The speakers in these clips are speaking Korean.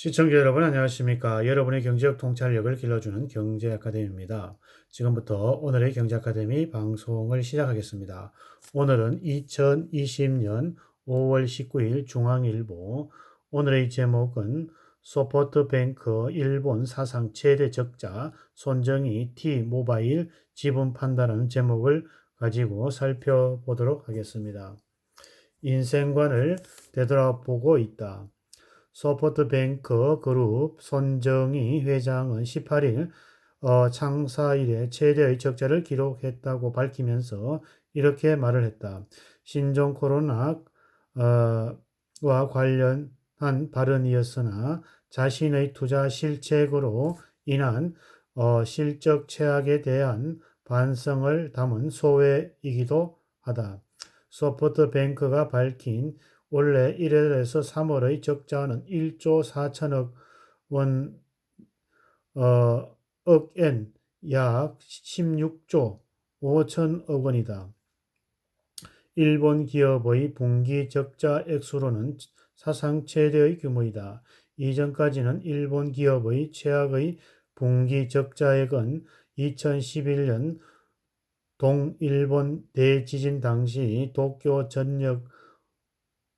시청자 여러분 안녕하십니까? 여러분의 경제적 통찰력을 길러주는 경제 아카데미입니다. 지금부터 오늘의 경제 아카데미 방송을 시작하겠습니다. 오늘은 2020년 5월 19일 중앙일보 오늘의 제목은 소포트뱅크 일본 사상 최대 적자 손정희 T 모바일 지분 판단하는 제목을 가지고 살펴보도록 하겠습니다. 인생관을 되돌아보고 있다. 소포트뱅크 그룹 손정희 회장은 18일 어, 창사 이래 최대의 적자를 기록했다고 밝히면서 이렇게 말을 했다. 신종 코로나와 관련한 발언이었으나 자신의 투자 실책으로 인한 어, 실적 최악에 대한 반성을 담은 소회이기도 하다. 소포트뱅크가 밝힌 원래 1월에서 3월의 적자는 1조 4천억 원, 어, 억엔 약 16조 5천억 원이다. 일본 기업의 분기 적자 액수로는 사상 최대의 규모이다. 이전까지는 일본 기업의 최악의 분기 적자액은 2011년 동일본 대지진 당시 도쿄 전력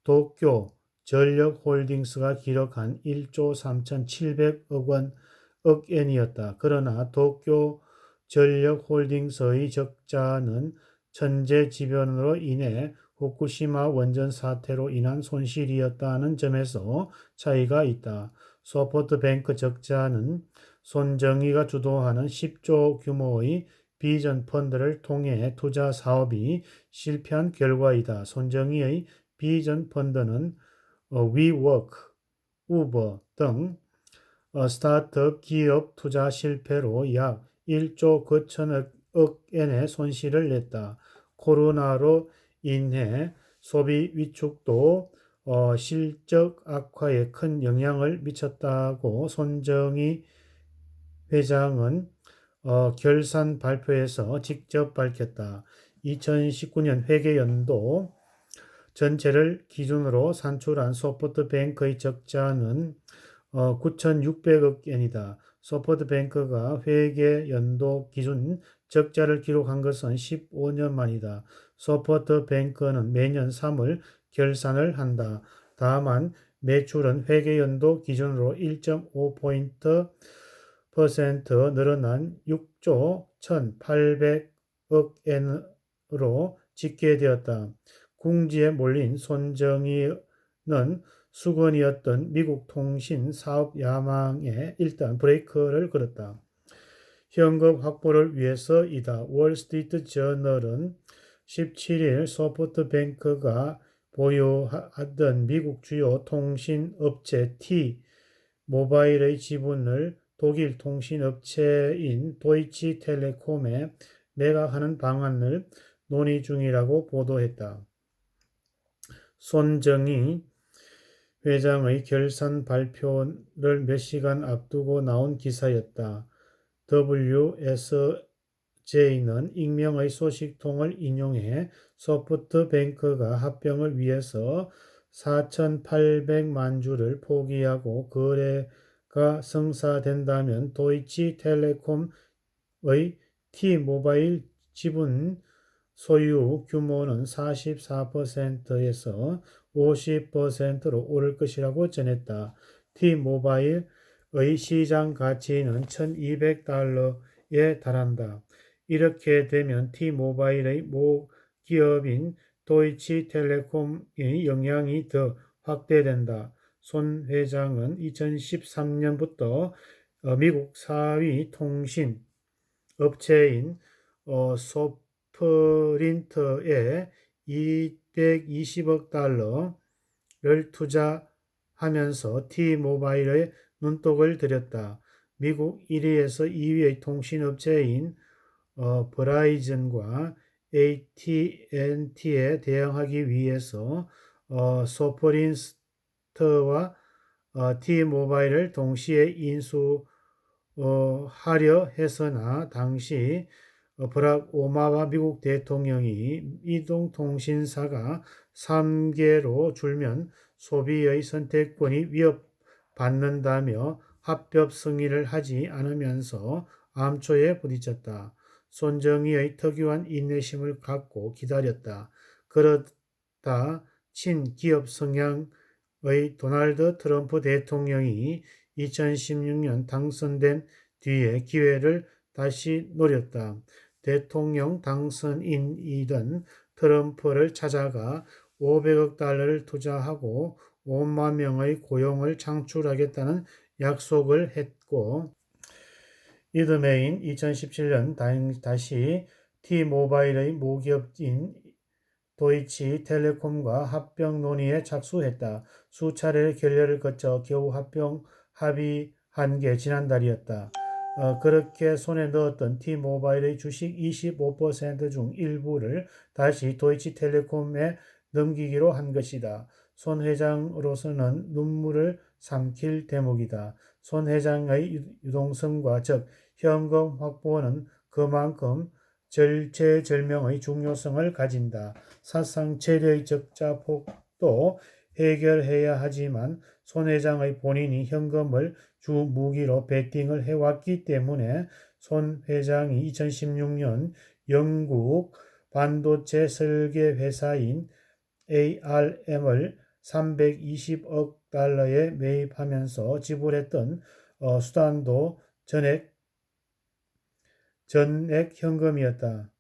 도쿄 전력홀딩스가 기록한 1조 3,700억 원, 억엔이었다. 그러나 도쿄 전력홀딩스의 적자는 천재지변으로 인해 후쿠시마 원전 사태로 인한 손실이었다는 점에서 차이가 있다. 소포트뱅크 적자는 손정희가 주도하는 10조 규모의 비전 펀드를 통해 투자 사업이 실패한 결과이다. 손정희의 비전 펀드는 위워크, 우버 등 어, 스타트업 기업 투자 실패로 약 1조 9천억 엔의 손실을 냈다. 코로나로 인해 소비 위축도 어, 실적 악화에 큰 영향을 미쳤다고 손정희 회장은 어, 결산 발표에서 직접 밝혔다. 2019년 회계연도 전체를 기준으로 산출한 소프트 뱅크의 적자는 9,600억 엔이다. 소프트 뱅크가 회계 연도 기준 적자를 기록한 것은 15년 만이다. 소프트 뱅크는 매년 3월 결산을 한다. 다만 매출은 회계 연도 기준으로 1.5포인트 퍼센트 늘어난 6조 1,800억 엔으로 집계되었다. 궁지에 몰린 손정희는 수건이었던 미국 통신 사업 야망에 일단 브레이크를 걸었다. 현금 확보를 위해서이다. 월스트리트 저널은 17일 소프트뱅크가 보유하던 미국 주요 통신업체 T 모바일의 지분을 독일 통신업체인 도이치 텔레콤에 매각하는 방안을 논의 중이라고 보도했다. 손정희 회장의 결산 발표를 몇 시간 앞두고 나온 기사였다. WSJ는 익명의 소식통을 인용해 소프트뱅크가 합병을 위해서 4,800만 주를 포기하고 거래가 성사된다면 도이치 텔레콤의 T모바일 지분 소유 규모는 44%에서 50%로 오를 것이라고 전했다. T모바일의 시장 가치는 1200달러에 달한다. 이렇게 되면 T모바일의 모 기업인 도이치텔레콤의 영향이 더 확대된다. 손 회장은 2013년부터 어, 미국 4위 통신 업체인 어, 소프 린터에 220억 달러를 투자하면서 T모바일에 눈독을 들였다. 미국 1위에서 2위의 통신업체인 어, 브라이즌과 AT&T에 대항하기 위해서 어, 소프린스터와 어, T모바일을 동시에 인수하려 했으나 당시 어, 브락 오마와 미국 대통령이 이동통신사가 3개로 줄면 소비의 선택권이 받는다며 합법 승인을 하지 않으면서 암초에 부딪혔다. 손정희의 특유한 인내심을 갖고 기다렸다. 그러다 친기업 성향의 도널드 트럼프 대통령이 2016년 당선된 뒤에 기회를 다시 노렸다. 대통령 당선인이던 트럼프를 찾아가 500억 달러를 투자하고 5만 명의 고용을 창출하겠다는 약속을 했고 이듬해인 2017년 다시 T-모바일의 모기업인 도이치 텔레콤과 합병 논의에 착수했다. 수차례 결렬을 거쳐 겨우 합병 합의한 게 지난달이었다. 어, 그렇게 손에 넣었던 T-모바일의 주식 25%중 일부를 다시 도이치텔레콤에 넘기기로 한 것이다. 손 회장으로서는 눈물을 삼킬 대목이다. 손 회장의 유동성과 즉 현금 확보는 그만큼 절체절명의 중요성을 가진다. 사상 최대의 적자 폭도 해결해야 하지만 손 회장의 본인이 현금을 주 무기로 베팅을 해왔기 때문에 손 회장이 2016년 영국 반도체 설계 회사인 ARM을 320억 달러에 매입하면서 지불했던 어, 수단도 전액 전액 현금이었다.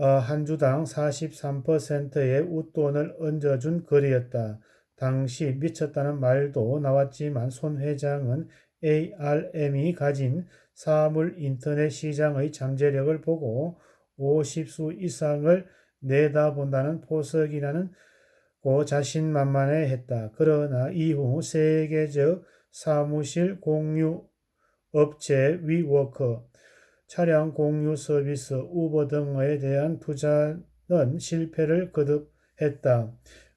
어, 한 주당 43%의 웃돈을 얹어준 거리였다. 당시 미쳤다는 말도 나왔지만 손 회장은 ARM이 가진 사물 인터넷 시장의 잠재력을 보고 50수 이상을 내다본다는 포석이라는 고 자신만만해 했다. 그러나 이후 세계적 사무실 공유 업체 위워커, 차량 공유 서비스 우버 등에 대한 투자는 실패를 거듭했다.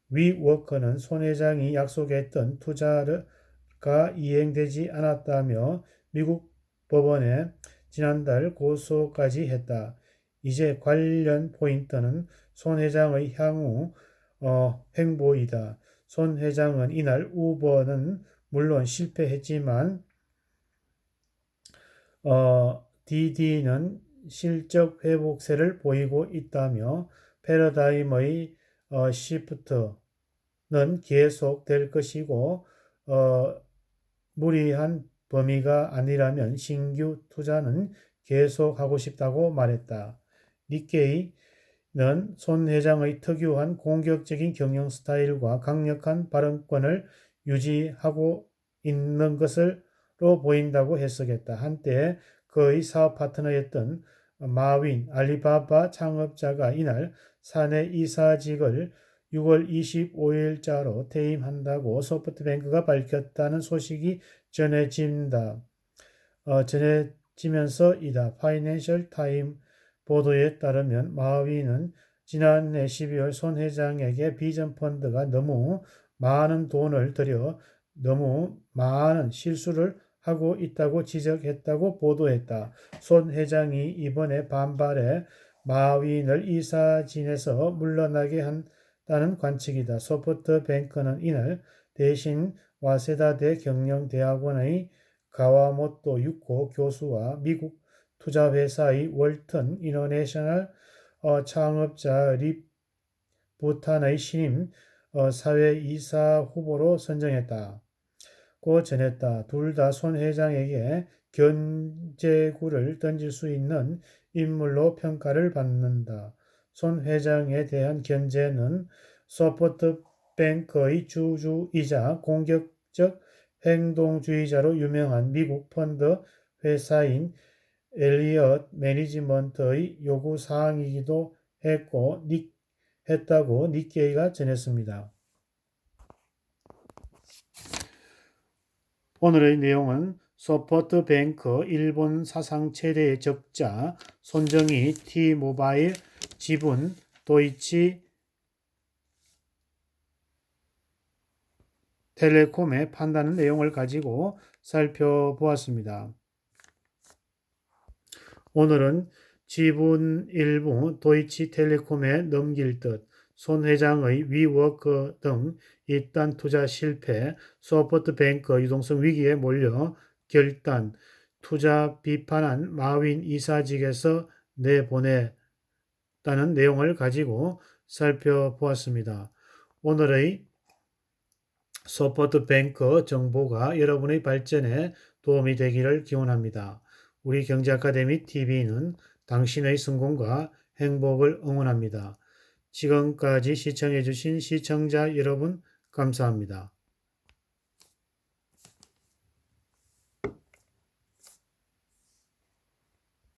위워커는 손 회장이 약속했던 투자가 이행되지 않았다며 미국 법원에 지난달 고소까지 했다. 이제 관련 포인트는 손 회장의 향후 어, 행보이다. 손 회장은 이날 우버는 물론 실패했지만 어, DD는 실적 회복세를 보이고 있다며 패러다임의 어, 시프트는 계속될 것이고 어, 무리한 범위가 아니라면 신규 투자는 계속하고 싶다고 말했다. 니케이 는 손 회장의 특유한 공격적인 경영 스타일과 강력한 발언권을 유지하고 있는 것으로 보인다고 해석했다. 한때 그의 사업 파트너였던 마윈 알리바바 창업자가 이날 사내 이사직을 6월 25일자로 퇴임한다고 소프트뱅크가 밝혔다는 소식이 전해진다. 어, 전해지면서 이다. 파이낸셜 타임 보도에 따르면 마윈은 지난해 12월 손 회장에게 비전 펀드가 너무 많은 돈을 들여 너무 많은 실수를 하고 있다고 지적했다고 보도했다. 손 회장이 이번에 반발해 마윈을 이사진에서 물러나게 한다는 관측이다. 소프트 뱅크는 이날 대신 와세다대 경영대학원의 가와모토 유코 교수와 미국 투자회사의 월턴 이너내셔널 어, 창업자 립 부탄의 신임 어, 사회이사 후보로 선정했다. 고 전했다. 둘 다 손 회장에게 견제구를 던질 수 있는 인물로 평가를 받는다. 손 회장에 대한 견제는 소프트뱅크의 주주이자 공격적 행동주의자로 유명한 미국 펀드 회사인 엘리엇 매니지먼트의 요구 사항이기도 했고 닉, 했다고 니케이가 전했습니다. 오늘의 내용은 소프트뱅크 일본 사상 최대의 적자 손정희 T모바일 지분 도이치 텔레콤의 판단의 내용을 가지고 살펴보았습니다. 오늘은 지분 일부 도이치텔레콤에 넘길 듯 손 회장의 위워크 등 이딴 투자 실패, 소포트 뱅크 유동성 위기에 몰려 결단, 투자 비판한 마윈 이사직에서 내보냈다는 내용을 가지고 살펴보았습니다. 오늘의 소포트 뱅크 정보가 여러분의 발전에 도움이 되기를 기원합니다. 우리 경제 아카데미 TV는 당신의 성공과 행복을 응원합니다. 지금까지 시청해주신 시청자 여러분 감사합니다.